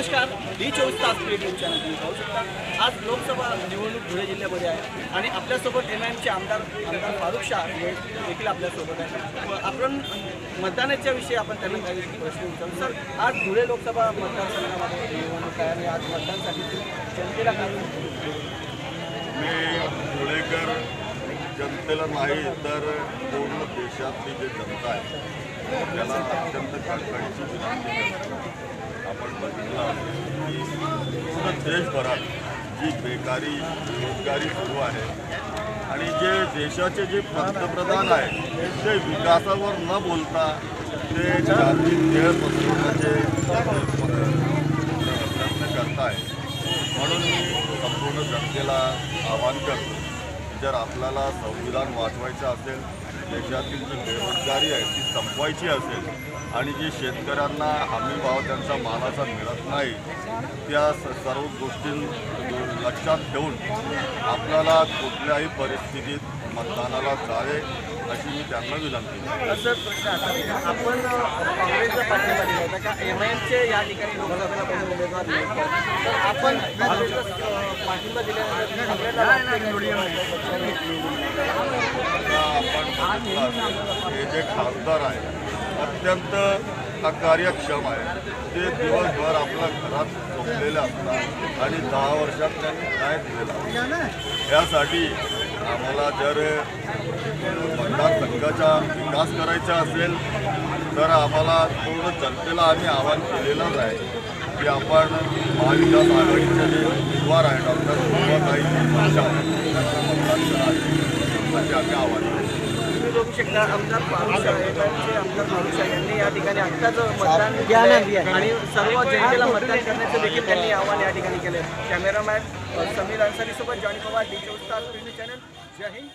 नमस्कार डी चोवीस तास क्रिएट न्यूज चॅनल तुम्ही पाहू शकता. आज लोकसभा निवडणूक धुळे जिल्ह्यामध्ये आहे आणि आपल्यासोबत एम आय एमचे आमदार आमदार फारुख शाह हे देखील आपल्यासोबत आहे आपण मतदानाच्या विषयी आपण त्यांना काही प्रश्न विचारू. सर आज धुळे लोकसभा मतदारसंघामध्ये निवडणूक आहे आणि आज मतदानसाठी जनतेला मी धुळेकर जनतेला नाही तर पूर्ण देशातली जी जनता आहे त्याला अत्यंत कळकळीची विनंती करतो. देशभरात जी बेकारी बेरोजगारी सुरू आहे. आणि जे देशाचे जे पंतप्रधान आहे ते विकासावर न बोलता ते जाती खेळ पसरवण्याचे प्रयत्न करत आहे म्हणून मी संपूर्ण जनतेला आवाहन करतो जर आपल्याला संविधान वाचवायचं असेल देशातील जी बेरोजगारी आहे ती संपवायची असेल आणि जी शेतकऱ्यांना हमी भाव त्यांचा मालाचा मिळत नाही त्या स- सर्व गोष्टी लक्षात ठेवून आपल्याला कुठल्याही परिस्थितीत मतदानाला जावे अशी मी त्यांना विनंती आपण आपण हे जे खासदार आहे अत्यंत कार्यक्षम आहे. ते दिवसभर आपल्या घरात झोपलेले असतात आणि दहा वर्षात त्यांनी काय दिलेलं यासाठी आम्हाला जर मतदारसंघाचा विकास करायचा असेल तर आम्हाला पूर्ण जनतेला आम्ही आवाहन केलेलंच आहे की आपण महाविकास आघाडीचे जे उमेदवार आहे डॉक्टर शोभाताई भाषा त्यांचं मतदान करावे असे आम्ही आवाहन केलं तुम्ही बघू शकता आमदार फारुख एमआयएमचे आमदार फारुख यांनी या ठिकाणी आत्ताच मतदान केलंय आणि सर्व जनतेला मतदान करण्याचं देखील त्यांनी आव्हान या ठिकाणी केलं कॅमेरामॅन समीर अन्सारीसोबत जॉनी पवार डी चोवीस तास चॅनल जय हिंद.